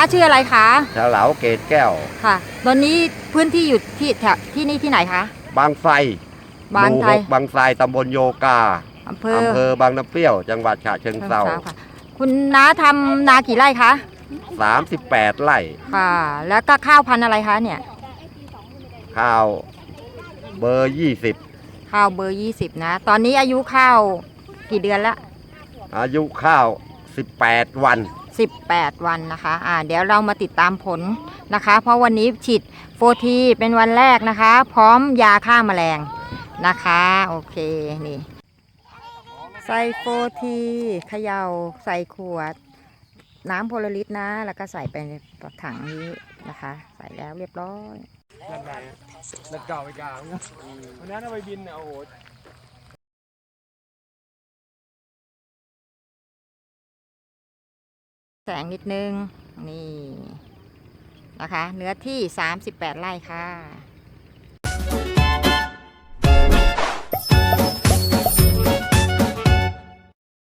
คะชื่ออะไรคะฉลาวเกตแก้ว ค่ะ ตอนนี้พื้นที่อยู่ที่แถวที่นี่ที่ไหนคะ บางไทรบางไทร หมู่หกบางไทรตำบลโยกาอำเภออำเภอบางน้ำเปรี้ยว จังหวัดฉะเชิงเทราค่ะ คุณน้าทำนากี่ไร่คะ 38 ไร่ ค่ะ แล้วก็ข้าวพันธุ์อะไรคะเนี่ย ข้าวเบอร์ข้าวเบอร์ 20 นะ ตอนนี้อายุข้าวกี่เดือนละ20อายุข้าว 18 วัน 18 วันนะคะอ่าเดี๋ยวเรามาติดตามผลนะคะ เพราะวันนี้ฉีดโฟทีเป็นวันแรกนะคะ พร้อมยาฆ่าแมลงนะคะโอเคนี่ใส่โฟทีเขย่าใส่ขวด น้ำโพลาริสนะ แล้วก็ใส่ไปในถังนี้นะคะ ใส่แล้วเรียบร้อยนั่นไงแล้วเก่าไปกลางวันนั้นเอาไปบินเนี่ยโอ้โห งนิดนึง นี่ นะคะ เนื้อที่ 38 ไร่ค่ะ